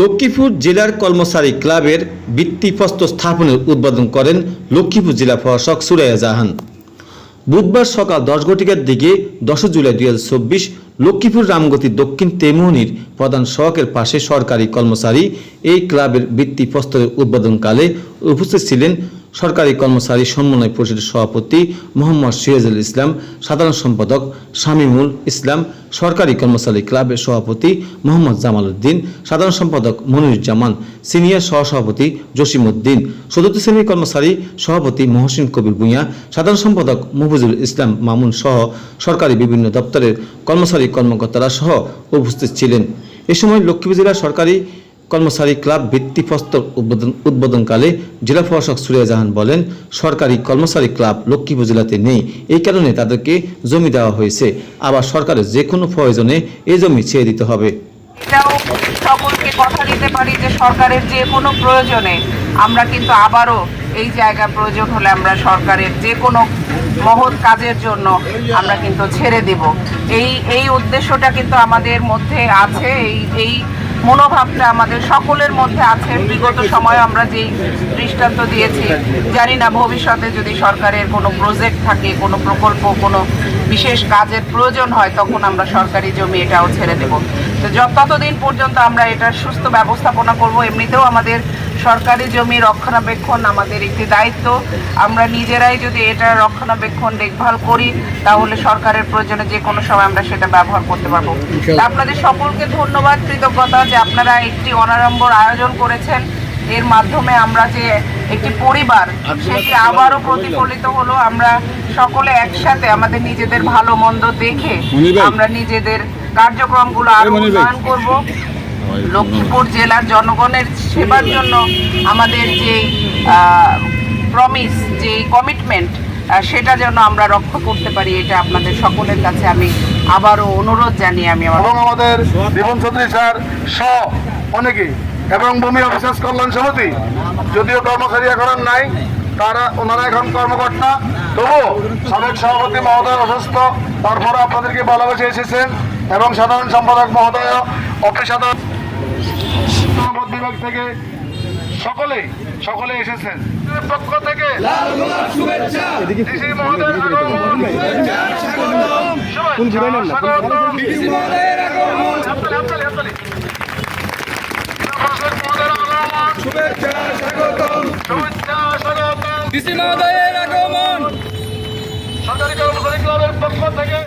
লক্ষ্মীপুর জেলার কর্মচারী ক্লাবের ভিত্তিপ্রস্ত স্থাপনের উদ্বোধন করেন লক্ষ্মীপুর জেলা প্রশাসক সুরাইয়া জাহান। বুধবার সকাল দশ ঘটিকার দিকে দশ জুলাই দুই চব্বিশ লক্ষ্মীপুর রামগতি দক্ষিণ তেমুনির প্রধান সড়কের পাশে সরকারি কর্মচারী এই ক্লাবের ভিত্তিপ্রস্তরের উদ্বোধনকালে উপস্থিত ছিলেন সরকারি কর্মচারী সমন্বয় পরিষদের সভাপতি মোহাম্মদ সিরাজুল ইসলাম, সাধারণ সম্পাদক শামীমুল ইসলাম, সরকারি কর্মচারী ক্লাবের সভাপতি মোহাম্মদ জামাল উদ্দিন, সাধারণ সম্পাদক মনিরুজ্জামান, সিনিয়র সহসভাপতি জসিমউদ্দিন, চতুর্থ শ্রেণির কর্মচারী সভাপতি মহসিন কবির ভূঁইয়া, সাধারণ সম্পাদক মুফিজুল ইসলাম মামুন সহ সরকারি বিভিন্ন দপ্তরের কর্মচারী কর্মকর্তারা সহ উপস্থিত ছিলেন। এ সময় লক্ষ্মীপুর জেলা সরকারি কর্মচারী ক্লাব ভিত্তিপ্রস্তর উদ্বোধন উদ্বোধনকালে জেলা প্রশাসক সুরিয়া জাহান বলেন, সরকারি কর্মচারী ক্লাব লক্ষ্মীপুর জেলাতে নেই। এই কারণে তাদেরকে জমি দেওয়া হয়েছে। আবার সরকারের যে কোনো প্রয়োজনে এই জমি ছেড়ে দিতে হবে। সকলকে কথা দিতে পারি যে সরকারের যে কোনো প্রয়োজনে আমরা কিন্তু আবারও এই জায়গা প্রয়োজন হলে আমরা সরকারের যে কোনো মহৎ কাজের জন্য আমরা কিন্তু ছেড়ে দেব। এই এই উদ্দেশ্যটা কিন্তু আমাদের মধ্যে আছে। এই এই মনোভাবটা আমাদের সকলের মধ্যে আছে। বিগত সময়ে আমরা যেই দৃষ্টান্ত দিয়েছি, জানি না ভবিষ্যতে যদি সরকারের কোনো প্রজেক্ট থাকে, কোনো প্রকল্প, কোনো বিশেষ কাজের প্রয়োজন হয় তখন আমরা সরকারি জমি এটাও ছেড়ে দেব। তো যত ততদিন পর্যন্ত আমরা এটার সুস্থ ব্যবস্থাপনা করব এমনিতেও আমাদের সরকারি জমি রক্ষণাবেক্ষণ আমাদের একটি দায়িত্ব। আমরা নিজেরাই যদি এটা রক্ষণাবেক্ষণ দেখভাল করি তাহলে সরকারের প্রয়োজনে যে কোনো সময় আমরা সেটা ব্যবহার করতে পারব। আপনাদের সকলকে ধন্যবাদ কৃতজ্ঞতা যে আপনারা একটি অনারম্বর আয়োজন করেছেন। এর মাধ্যমে আমরা যে একটি পরিবার সেটি আবারও প্রতিফলিত হলো। আমরা সকলে একসাথে আমাদের নিজেদের ভালো মন্দ দেখে আমরা নিজেদের কার্যক্রমগুলো আরও উন্নয়ন করব। লক্ষ্মীপুর জেলার জনগণের সেবার জন্য আমাদের যে প্রমিস যে কমিটমেন্ট সেটা যেন আমরা রক্ষা করতে পারি এটা আপনাদের সকলের কাছে আমি আবারও অনুরোধ জানিয়ে আমি এবং আমাদের জীবন চৌধুরী স্যার সহ অনেকেই। এবং ভূমি অফিসার্স কল্যাণ সমিতি। যদিও কর্মচারী এখন নাই তারা ওনারা এখন কর্মকর্তা। তবুও সাবেক সভাপতি মহোদয় অসুস্থ তারপরে আপনাদেরকে ভালোবেসে এসেছেন এবং সাধারণ সম্পাদক মহোদয় সম্পদ বিভাগ থেকে সকলে সকলে এসেছেন। পক্ষ থেকে। শুভেচ্ছা, স্বাগতম। হাততালি, হাততালি, হাততালি। প্রশাসক মহোদয়ের আগমন। শুভেচ্ছা, স্বাগতম। ডিসি মহোদয়ের আগমন। সরকারি কর্মচারী ক্লাবের পক্ষ থেকে